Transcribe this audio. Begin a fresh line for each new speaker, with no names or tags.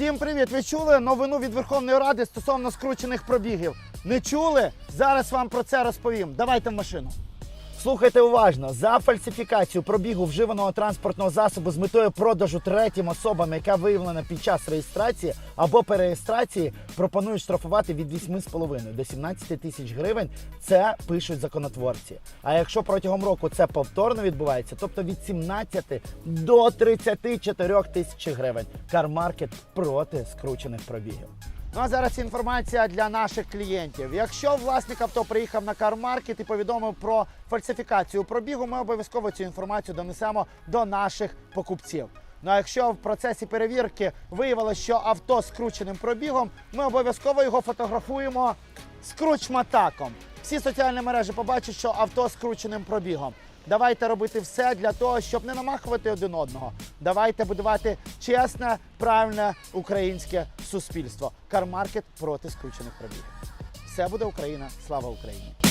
Всім привіт! Ви чули новину від Верховної Ради стосовно скручених пробігів? Не чули? Зараз вам про це розповім. Давайте в машину. Слухайте уважно, за фальсифікацію пробігу вживаного транспортного засобу з метою продажу третім особам, яка виявлена під час реєстрації або перереєстрації, пропонують штрафувати від 8,5 до 17 тисяч гривень. Це пишуть законотворці. А якщо протягом року це повторно відбувається, тобто від 17 до 34 тисяч гривень. Кармаркет проти скручених пробігів. Ну а зараз інформація для наших клієнтів. Якщо власник авто приїхав на кармаркет і повідомив про фальсифікацію пробігу, ми обов'язково цю інформацію донесемо до наших покупців. Ну а якщо в процесі перевірки виявилося, що авто з скрученим пробігом, ми обов'язково його фотографуємо з кручматаком. Всі соціальні мережі побачать, що авто з скрученим пробігом. Давайте робити все для того, щоб не намахувати один одного. Давайте будувати чесне, правильне українське суспільство. Кармаркет проти скручених пробігів. Все буде Україна. Слава Україні!